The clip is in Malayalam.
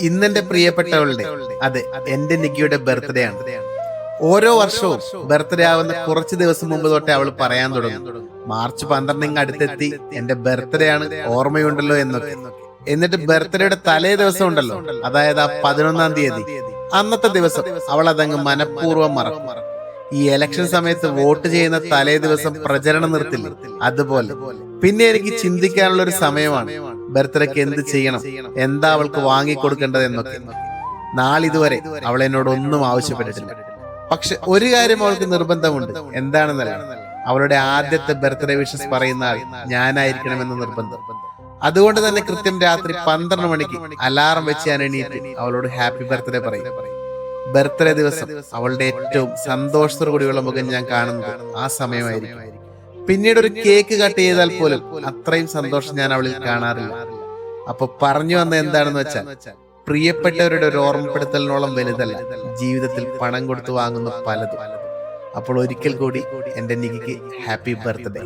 ഇന്നെന്റെ പ്രിയപ്പെട്ടവളുടെ അതെ എന്റെ നിക്കിയുടെ ബർത്ത്ഡേ ആണ്. ഓരോ വർഷവും ബർത്ത്ഡേ ആവുന്ന കുറച്ച് ദിവസം മുമ്പ് തൊട്ടേ അവൾ പറയാൻ തുടങ്ങി. മാർച്ച് പന്ത്രണ്ടിങ് അടുത്തെത്തി എന്റെ ബർത്ത്ഡേ ആണ് ഓർമ്മയുണ്ടല്ലോ എന്നൊക്കെ. എന്നിട്ട് ബർത്ത്ഡേയുടെ തലേ ദിവസം ഉണ്ടല്ലോ അതായത് ആ പതിനൊന്നാം തീയതി. അന്നത്തെ ദിവസം അവൾ അതങ്ങ് മനഃപൂർവം മറക്കും. ഈ ഇലക്ഷൻ സമയത്ത് വോട്ട് ചെയ്യുന്ന തലേ ദിവസം പ്രചരണം നിർത്തില്ല? അതുപോലെ. പിന്നെ എനിക്ക് ചിന്തിക്കാനുള്ള ഒരു സമയമാണ്. ബർത്ത്ഡേക്ക് എന്ത് ചെയ്യണം? എന്താ അവൾക്ക് വാങ്ങിക്കൊടുക്കേണ്ടത് എന്നൊക്കെ. നാളിതുവരെ അവൾ എന്നോട് ഒന്നും ആവശ്യപ്പെട്ടിട്ടില്ല. പക്ഷെ ഒരു കാര്യം അവൾക്ക് നിർബന്ധമുണ്ട്. എന്താണെന്നല്ല? അവളുടെ ആദ്യത്തെ ബർത്ത്ഡേ വിഷസ് പറയുന്ന ആൾ ഞാനായിരിക്കണമെന്ന് നിർബന്ധം. അതുകൊണ്ട് തന്നെ കൃത്യം രാത്രി പന്ത്രണ്ട് മണിക്ക് അലാറം വെച്ച് ഞാൻ എണീറ്റ് അവളോട് ഹാപ്പി ബർത്ത്ഡേ പറയും. ബർത്ത്ഡേ ദിവസം അവളുടെ ഏറ്റവും സന്തോഷത്തോടു കൂടിയുള്ള മുഖം ഞാൻ കാണുന്നത് ആ സമയമായിരിക്കും. പിന്നീട് ഒരു കേക്ക് കട്ട് ചെയ്താൽ പോലും അത്രയും സന്തോഷം ഞാൻ അവളിൽ കാണാറില്ല. അപ്പൊ പറഞ്ഞു വന്ന എന്താണെന്ന് വെച്ചാൽ പ്രിയപ്പെട്ടവരുടെ ഒരു ഓർമ്മപ്പെടുത്തലിനോളം വലുതല്ല. ജീവിതത്തിൽ പണം കൊടുത്തു വാങ്ങുന്ന പലതും. അപ്പോൾ ഒരിക്കൽ കൂടി എന്റെ നികിക്ക് ഹാപ്പി ബർത്ത്ഡേ.